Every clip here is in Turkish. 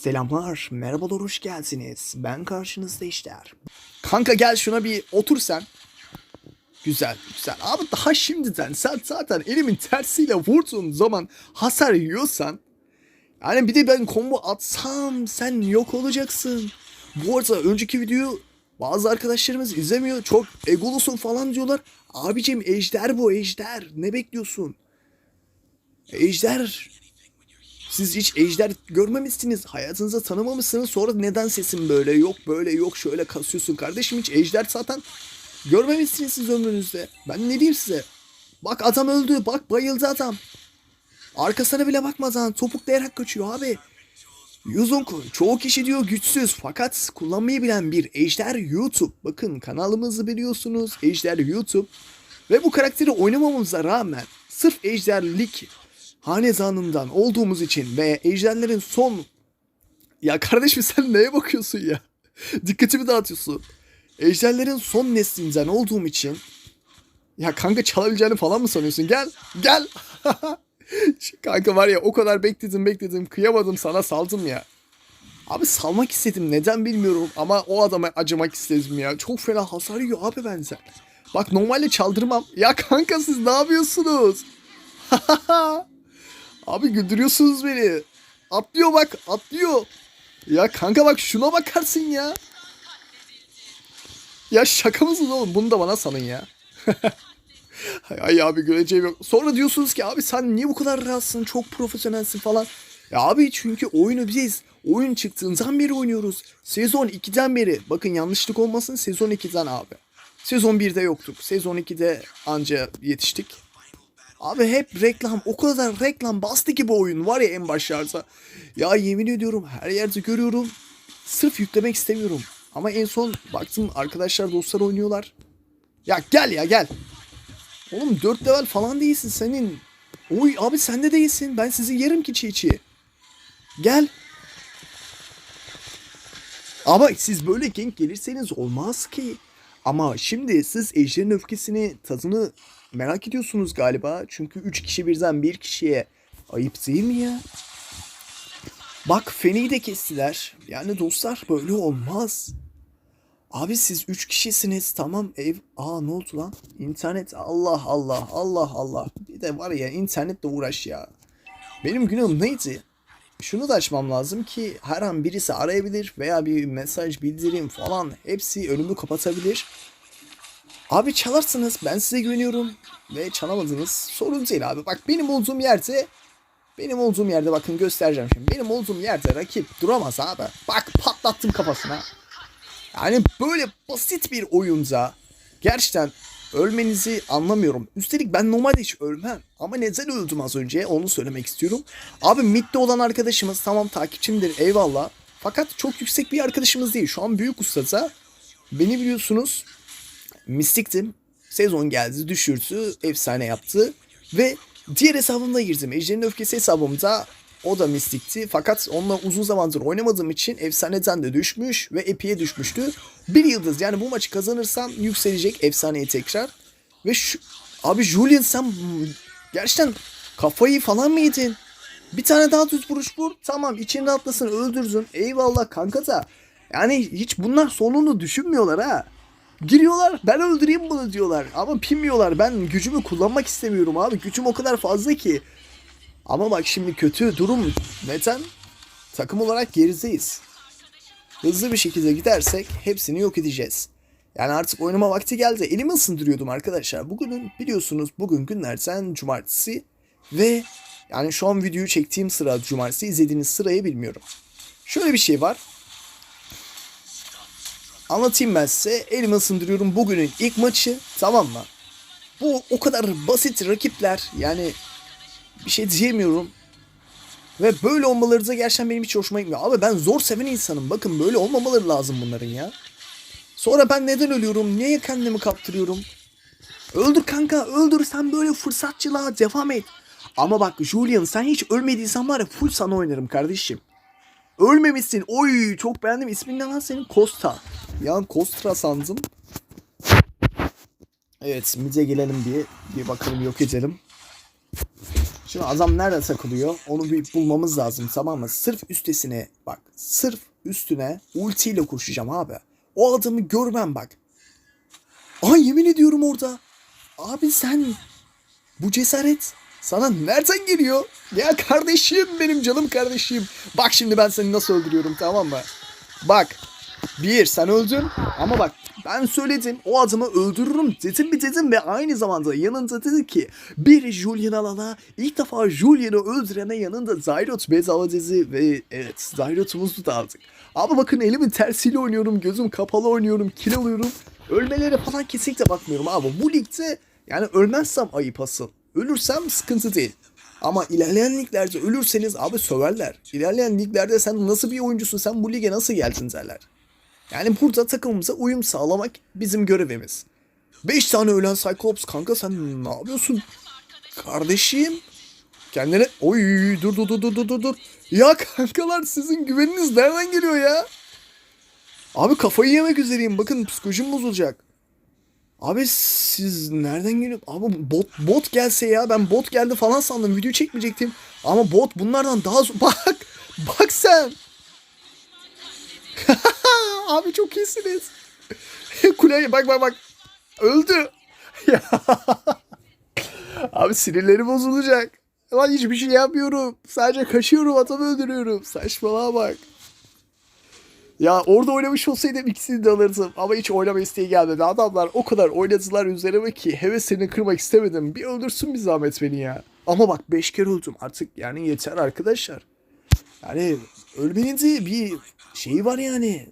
Selamlar, merhabalar, hoş geldiniz. Ben karşınızda işler. Kanka gel şuna bir otur sen. Güzel, güzel. Abi daha şimdiden sen zaten elimin tersiyle vurduğun zaman hasar yiyorsan yani bir de ben combo atsam sen yok olacaksın. Bu arada önceki videoyu bazı arkadaşlarımız izlemiyor. Çok egolusun falan diyorlar. Abicim ejder bu ejder. Ne bekliyorsun? Ejder. Siz hiç ejder görmemişsiniz. Hayatınızda tanımamışsınız. Sonra neden sesin böyle yok böyle yok şöyle kasıyorsun kardeşim. Hiç ejder zaten görmemişsiniz siz ömrünüzde. Ben ne diyeyim size? Bak adam öldü. Bak bayıldı adam. Arkasına bile bakmadan topuklayarak kaçıyor abi. Yuzunku çoğu kişi diyor güçsüz fakat kullanmayı bilen bir Ejder YouTube. Bakın kanalımızı biliyorsunuz Ejder YouTube. Ve bu karakteri oynamamamıza rağmen sırf ejderlik hanedanından olduğumuz için ve ejderlerin son... Ya kardeşim sen neye bakıyorsun ya? Dikkatimi dağıtıyorsun. Ejderlerin son neslinden olduğum için... Ya kanka çalabileceğini falan mı sanıyorsun? Gel, gel. kanka var ya o kadar bekledim bekledim kıyamadım sana saldım ya. Abi salmak istedim neden bilmiyorum ama o adama acımak istedim ya. Çok fena hasar yiyor abi benzer. Bak normalde çaldırmam. Ya kanka siz ne yapıyorsunuz? abi güldürüyorsunuz beni. Atlıyor bak atlıyor. Ya kanka bak şuna bakarsın ya. Ya şaka mısınız oğlum? Bunu da bana sanın ya. Ay abi göreceğim yok. Sonra diyorsunuz ki abi sen niye bu kadar rahatsın? Çok profesyonelsin falan. Ya abi çünkü oyunu biz oyun çıktığından beri oynuyoruz. Sezon 2'den beri. Bakın yanlışlık olmasın sezon 2'den abi. Sezon 1'de yoktuk. Sezon 2'de anca yetiştik. Abi hep reklam. O kadar reklam bastı ki bu oyun var ya en başlarda. Ya yemin ediyorum her yerde görüyorum. Sırf yüklemek istemiyorum. Ama en son baktım arkadaşlar dostlar oynuyorlar. Ya gel ya gel. Oğlum 4 level falan değilsin senin. Oy abi sen de değilsin. Ben sizi yerim ki çiğ. Gel. Ama siz böyle gank gelirseniz olmaz ki. Ama şimdi siz ejderin öfkesini tadını merak ediyorsunuz galiba. Çünkü 3 kişi birden bir kişiye ayıp değil mi ya? Bak Feni'yi de kestiler. Yani dostlar böyle olmaz. Abi siz 3 kişisiniz tamam ev. Aa ne oldu lan? İnternet Allah Allah Allah Allah. Bir de var ya internetle uğraş ya. Benim günahım neydi? Şunu da açmam lazım ki her an birisi arayabilir veya bir mesaj bildirim falan hepsi önümü kapatabilir. Abi çalarsınız ben size güveniyorum ve çalamadınız sorun değil abi. Bak benim olduğum yerde benim olduğum yerde bakın göstereceğim şimdi. Benim olduğum yerde rakip duramaz abi. Bak patlattım kafasına. Yani böyle basit bir oyunda gerçekten ölmenizi anlamıyorum. Üstelik ben normalde hiç ölmem. Ama neden öldüm az önce onu söylemek istiyorum. Abi midde olan arkadaşımız tamam takipçimdir eyvallah. Fakat çok yüksek bir arkadaşımız değil. Şu an büyük ustada. Beni biliyorsunuz mistiktim. Sezon geldi düşürdü. Efsane yaptı. Ve diğer hesabımda girdim. Ejder'in öfkesi hesabımda o da mistikti. Fakat onunla uzun zamandır oynamadığım için efsaneden de düşmüş ve epiye düşmüştü. Bir yıldız yani bu maçı kazanırsam yükselecek efsaneye tekrar. Ve şu... Abi Julian sen gerçekten kafayı falan mı yedin? Bir tane daha düz vuruş vur. Tamam için rahatlasın öldürsün. Eyvallah kanka da. Yani hiç bunlar sonunu düşünmüyorlar ha. Giriyorlar ben öldüreyim bunu diyorlar. Ama pinmiyorlar ben gücümü kullanmak istemiyorum abi. Gücüm o kadar fazla ki. Ama bak şimdi kötü durum neden? Takım olarak gerideyiz. Hızlı bir şekilde gidersek hepsini yok edeceğiz. Yani artık oynama vakti geldi. Elimi ısındırıyordum arkadaşlar. Bugünün biliyorsunuz bugün günlerden cumartesi ve yani şu an videoyu çektiğim sıra cumartesi izlediğiniz sırayı bilmiyorum. Şöyle bir şey var. Anlatayım ben size. Elimi ısındırıyorum. Bugünün ilk maçı tamam mı? Bu o kadar basit rakipler yani bir şey diyemiyorum. Ve böyle olmaları da gerçekten benim hiç hoşuma gitmiyor. Abi ben zor seven insanım. Bakın böyle olmamaları lazım bunların ya. Sonra ben neden ölüyorum? Niye kendimi kaptırıyorum? Öldür kanka öldür sen böyle fırsatçılığa devam et. Ama bak Julian sen hiç ölmediysen var ya full sana oynarım kardeşim. Ölmemişsin. Oy çok beğendim. İsmin ne lan senin? Costa. Ya Kostra sandım. Evet mid'e gelelim bir. Bir bakalım yok edelim. Şimdi adam nerede takılıyor? Onu bir bulmamız lazım tamam mı? Sırf üstesine bak. Sırf üstüne ultiyle koşacağım abi. O adamı görmem bak. Ay yemin ediyorum orada. Abi sen bu cesaret sana nereden geliyor? Ya kardeşim benim canım kardeşim. Bak şimdi ben seni nasıl öldürüyorum tamam mı? Bak. Bir sen öldün ama bak ben söyledim o adamı öldürürüm dedim mi dedim ve aynı zamanda yanında dedi ki bir Julian alana ilk defa Julian'ı öldürene yanında Zyrot bedava dizi ve evet Zyrot'umuzu da aldık. Ama bakın elimin tersiyle oynuyorum gözüm kapalı oynuyorum kill alıyorum. Ölmelere falan kesinlikle bakmıyorum abi bu ligde yani ölmezsem ayıp asıl. Ölürsem sıkıntı değil. Ama ilerleyen liglerde ölürseniz abi söverler. İlerleyen liglerde sen nasıl bir oyuncusun sen bu lige nasıl geldin derler. Yani burada takımımıza uyum sağlamak bizim görevimiz. 5 tane ölen Cyclops kanka sen ne yapıyorsun? Kardeşim. Kendine oy dur dur dur dur dur dur. Ya kankalar sizin güveniniz nereden geliyor ya? Abi kafayı yemek üzereyim. Bakın psikolojim bozulacak. Abi siz nereden geliyor? Abi bot bot gelse ya ben bot geldi falan sandım. Video çekmeyecektim. Ama bot bunlardan daha. Bak bak sen. Abi çok iyisiniz. Kuleye bak bak bak. Öldü. Abi sinirleri bozulacak. Lan hiçbir şey yapmıyorum. Sadece kaşıyorum adamı öldürüyorum. Saçmalığa bak. Ya orada oynamış olsaydım ikisini de alırdım. Ama hiç oynama isteği gelmedi. Adamlar o kadar oynadılar üzerime ki heveslerini kırmak istemedim. Bir öldürsün bir zahmet beni ya. Ama bak 5 kere öldüm. Artık yani yeter arkadaşlar. Yani ölmenin de bir şeyi var yani.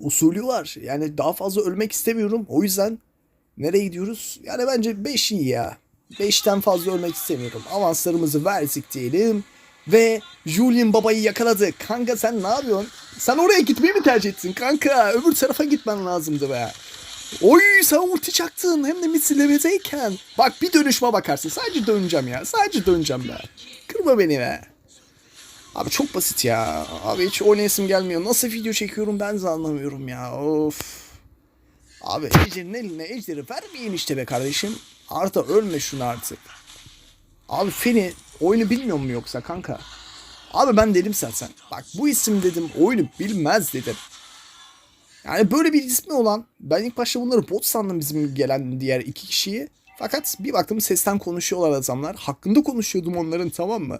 Usulü var. Yani daha fazla ölmek istemiyorum. O yüzden nereye gidiyoruz? Yani bence 5 iyi ya. 5'ten fazla ölmek istemiyorum. Avanslarımızı verdik diyelim. Ve Julian babayı yakaladı. Kanka sen ne yapıyorsun? Sen oraya gitmeyi mi tercih ettin kanka? Öbür tarafa gitmen lazımdı be. Oy sen ulti çaktın hem de misilemedeyken. Bak bir dönüşme bakarsın. Sadece döneceğim ya. Sadece döneceğim be. Kırma beni be. Abi çok basit ya. Abi hiç oynayasım gelmiyor. Nasıl video çekiyorum ben de anlamıyorum ya. Of. Abi Ejder'in eline Ejder'i vermeyin işte be kardeşim. Arda ölme şunu artık. Abi Feni Oyunu bilmiyor mu yoksa kanka? Abi ben dedim zaten. Bak bu isim dedim oyunu bilmez dedim. Yani böyle bir ismi olan ben ilk başta bunları bot sandım bizim gelen diğer iki kişiyi. Fakat bir baktım sesten konuşuyorlar adamlar. Hakkında konuşuyordum onların tamam mı?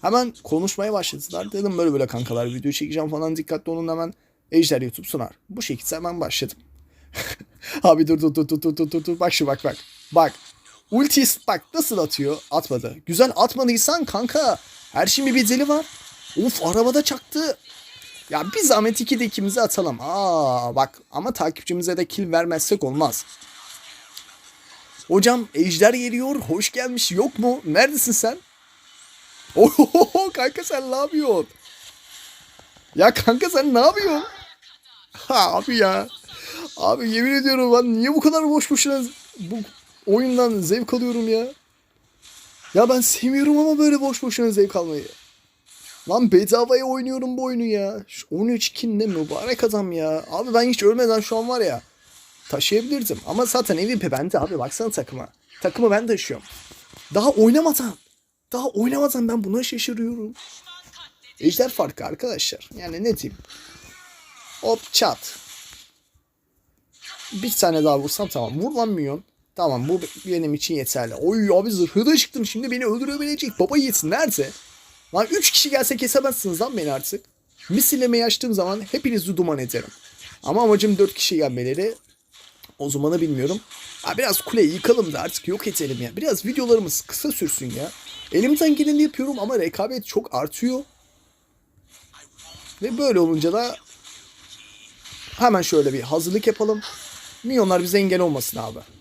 Hemen konuşmaya başladılar. Dedim böyle böyle kankalar video çekeceğim falan dikkatli olun hemen. Ejder YouTube sunar. Bu şekilde hemen başladım. Abi dur dur dur dur dur dur dur. Bak şu bak bak. Bak Ulti bak nasıl atıyor? Atmadı. Güzel atmadıysan kanka. Her şeyin bir bedeli var. Of arabada çaktı. Ya bir zahmet iki de ikimizi atalım. Aa bak ama takipçimize de kill vermezsek olmaz. Hocam ejder geliyor. Hoş gelmiş. Yok mu? Neredesin sen? Oho kanka sen ne yapıyorsun? Ya kanka sen ne yapıyorsun? Ha abi ya. Abi yemin ediyorum lan niye bu kadar boş boşuna bu oyundan zevk alıyorum ya? Ya ben sevmiyorum ama böyle boş boşuna zevk almayı. Lan bedavaya oynuyorum bu oyunu ya. Şu 13 kin ne mübarek adam ya. Abi ben hiç ölmeden şu an var ya. Taşıyabilirdim. Ama zaten MVP bende abi baksana takıma. Takımı ben taşıyorum. Daha oynamadan. Daha oynamadan ben buna şaşırıyorum. Ejder farkı arkadaşlar. Yani ne diyeyim. Hop çat. Bir tane daha vursam tamam. Vur lan milyon. Tamam bu benim için yeterli. Oy abi zırhı da çıktım. Şimdi beni öldürebilecek. Baba yiğitsin nerede? Lan 3 kişi gelse kesemezsiniz lan beni artık. Misillemeyi açtığım zaman hepinizi duman ederim. Ama amacım 4 kişi gelmeleri. O zamanı bilmiyorum. Ha, biraz kuleyi yıkalım da artık yok edelim ya. Biraz videolarımız kısa sürsün ya. Elimden geleni yapıyorum ama rekabet çok artıyor. Ve böyle olunca da hemen şöyle bir hazırlık yapalım. Milyonlar bize engel olmasın abi.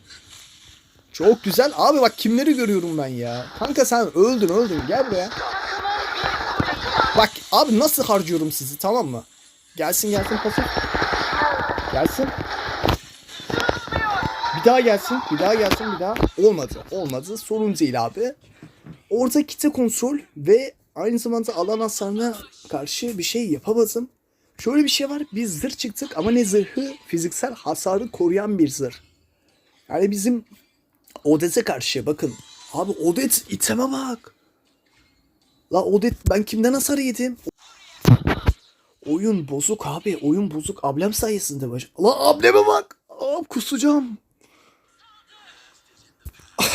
Çok güzel. Abi bak kimleri görüyorum ben ya. Kanka sen öldün öldün. Gel buraya. Bak abi nasıl harcıyorum sizi tamam mı? Gelsin gelsin pasif. Gelsin. Bir daha gelsin. Bir daha gelsin bir daha. Olmadı. Olmadı. Sorun değil abi. Orta kitle kontrol ve aynı zamanda alan hasarına karşı bir şey yapamadım. Şöyle bir şey var. Biz zırh çıktık ama ne zırhı? Fiziksel hasarı koruyan bir zırh. Yani bizim Odes'e karşı bakın Abi Odet iteme bak. La Odet ben kimden hasar yedim? Oyun bozuk abi. Oyun bozuk. Ablem sayesinde baş. La ableme bak. Aa, kusacağım.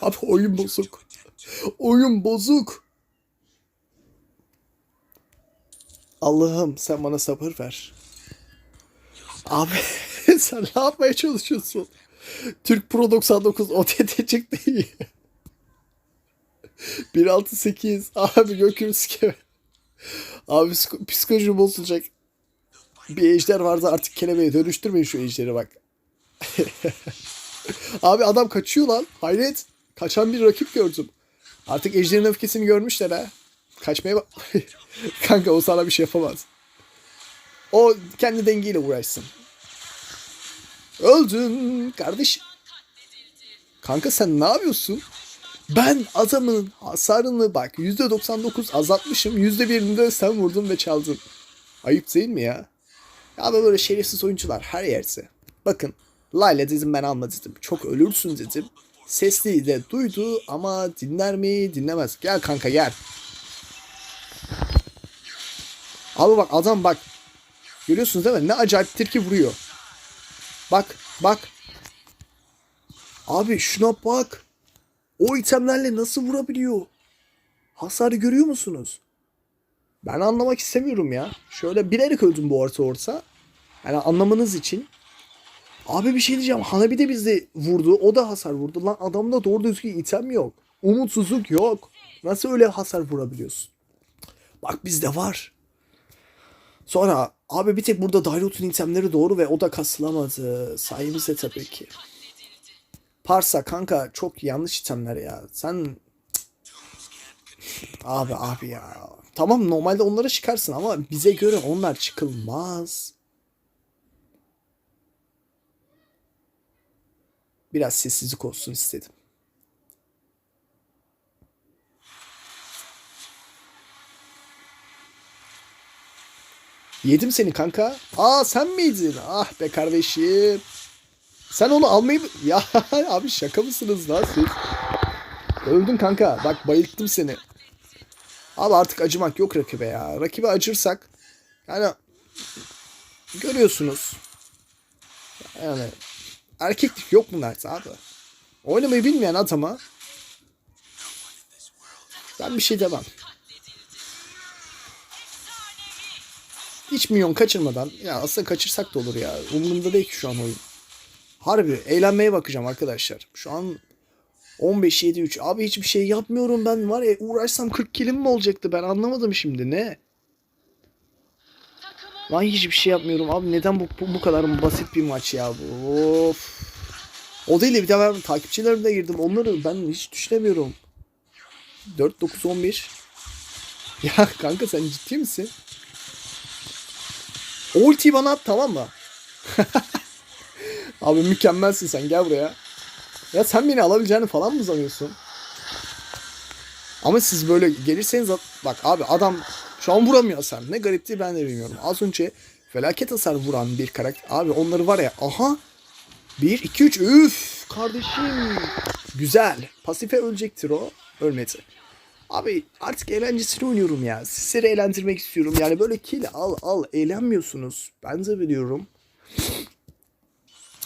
abi oyun bozuk. Oyun bozuk. Allah'ım sen bana sabır ver. Abi sen ne yapmaya çalışıyorsun? Türk Pro 99 OTT çıktı iyi. 168 abi Gökürüske. Abi psiko- psikoloji bozulacak. Bir ejder vardı artık kelebeğe dönüştürmeyin şu ejderi bak. abi adam kaçıyor lan. Hayret. Kaçan bir rakip gördüm. Artık ejderin öfkesini görmüşler ha. Kaçmaya bak. Kanka o sana bir şey yapamaz. O kendi dengeyle uğraşsın. Öldün kardeş. Kanka sen ne yapıyorsun? Ben adamın hasarını bak %99 azaltmışım. %1'ini de sen vurdun ve çaldın. Ayıp değil mi ya? Ya da böyle şerefsiz oyuncular her yerde. Bakın Layla dedim ben alma dedim. Çok ölürsün dedim. Sesli de duydu ama dinler mi dinlemez. Gel kanka gel. Abi bak adam bak. Görüyorsunuz değil mi? Ne acayiptir ki vuruyor. Bak bak. Abi şuna bak. O itemlerle nasıl vurabiliyor? Hasarı görüyor musunuz? Ben anlamak istemiyorum ya. Şöyle bilerek öldüm bu orta orta. Yani anlamanız için. Abi bir şey diyeceğim. Hanabi de bizde vurdu. O da hasar vurdu. Lan adamda doğru düzgün item yok. Umutsuzluk yok. Nasıl öyle hasar vurabiliyorsun? Bak bizde var. Sonra abi bir tek burada Dairot'un itemleri doğru ve o da kasılamadı. Sayemizde tabii ki. Parsa kanka çok yanlış itemler ya. Sen abi abi ya. Tamam normalde onlara çıkarsın ama bize göre onlar çıkılmaz. Biraz sessizlik olsun istedim. Yedim seni kanka. Aa sen miydin? Ah be kardeşim. Sen onu almayı... Ya abi şaka mısınız lan siz? Öldün kanka. Bak bayılttım seni. Abi artık acımak yok rakibe ya. Rakibe acırsak yani görüyorsunuz. Yani erkeklik yok bunlarda abi. Oynamayı bilmeyen adama ben bir şey demem. Hiç milyon kaçırmadan ya aslında kaçırsak da olur ya. Umurumda değil ki şu an oyun. Harbi eğlenmeye bakacağım arkadaşlar. Şu an 15-7-3. Abi hiçbir şey yapmıyorum ben var ya uğraşsam 40 kilim mi olacaktı ben anlamadım şimdi ne? Lan hiçbir şey yapmıyorum abi neden bu, bu, bu kadar basit bir maç ya bu of. O değil de bir de ben takipçilerimle girdim onları ben hiç düşünemiyorum. 4-9-11 Ya kanka sen ciddi misin? Ulti bana at tamam mı? Abi mükemmelsin sen gel buraya. Ya sen beni alabileceğini falan mı sanıyorsun? Ama siz böyle gelirseniz bak abi adam şu an vuramıyor sen. Ne garipti ben de bilmiyorum. Az önce felaket hasar vuran bir karakter. Abi onları var ya aha 1 2 3 üf kardeşim. Güzel. Pasife ölecektir o. Ölmedi. Abi artık eğlencesini oynuyorum ya. Sizleri eğlendirmek istiyorum. Yani böyle kill al al eğlenmiyorsunuz. Ben de biliyorum.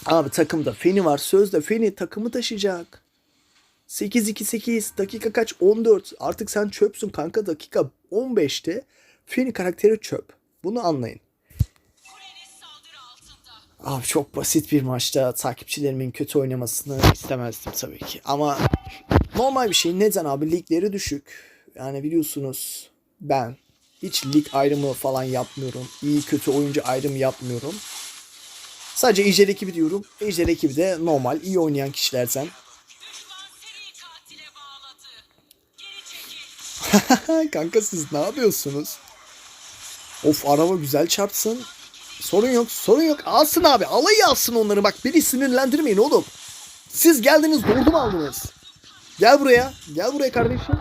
Abi takımda Feni var. Sözde Feni takımı taşıyacak. 8-2-8 dakika kaç? 14. Artık sen çöpsün kanka dakika 15'te Feni karakteri çöp. Bunu anlayın. Abi çok basit bir maçta takipçilerimin kötü oynamasını istemezdim tabii ki. Ama normal bir şey. Neden abi? Ligleri düşük. Yani biliyorsunuz ben hiç lig ayrımı falan yapmıyorum. İyi kötü oyuncu ayrımı yapmıyorum. Sadece Ejder ekibi diyorum. Ejder ekibi de normal iyi oynayan kişilerden. Kanka siz ne yapıyorsunuz? Of araba güzel çarpsın. Sorun yok sorun yok. Alsın abi alayı alsın onları bak beni sinirlendirmeyin oğlum. Siz geldiniz doğru mu aldınız? Gel buraya. Gel buraya kardeşim.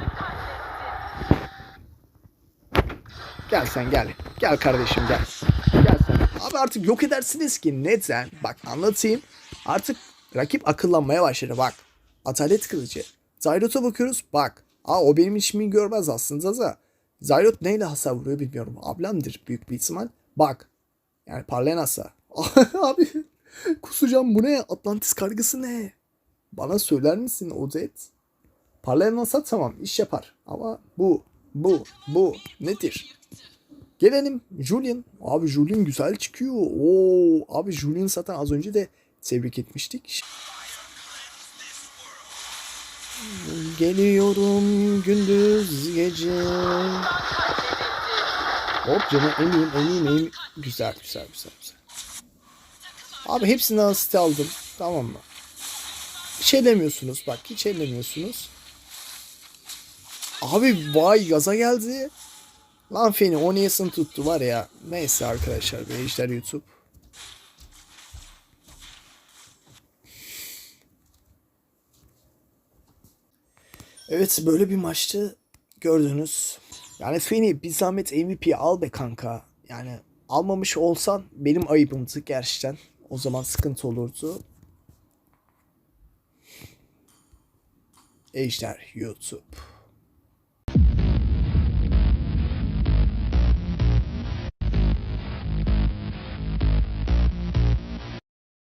Gel sen gel. Gel kardeşim gel. Gel sen. Abi artık yok edersiniz ki neden? Bak anlatayım. Artık rakip akıllanmaya başladı bak. Adalet kılıcı. Zyrot'a bakıyoruz. Bak. Aa o benim işimi görmez aslında Zaza. Zyrot neyle hasar vuruyor bilmiyorum. Ablamdır büyük bir ihtimal. Bak. Yani parlayan hasar. Abi kusacağım bu ne? Atlantis kargısı ne? Bana söyler misin Ozet? Parlayan hasar tamam iş yapar. Ama bu, bu, bu nedir? Gelelim Julian. Abi Julian güzel çıkıyor. Oo, abi Julian zaten az önce de tebrik etmiştik. Geliyorum gündüz gece. Hop canım emeyim emeyim emeyim. Güzel güzel güzel güzel. Abi hepsini asiste aldım. Tamam mı? Hiç ellemiyorsunuz bak hiç ellemiyorsunuz. Abi vay gaza geldi. Lan Feni o niyesini tuttu var ya. Neyse arkadaşlar Beyişler YouTube. Evet böyle bir maçtı gördünüz. Yani Feni bir zahmet MVP al be kanka. Yani almamış olsan benim ayıbımdı gerçekten. O zaman sıkıntı olurdu. Ejder YouTube.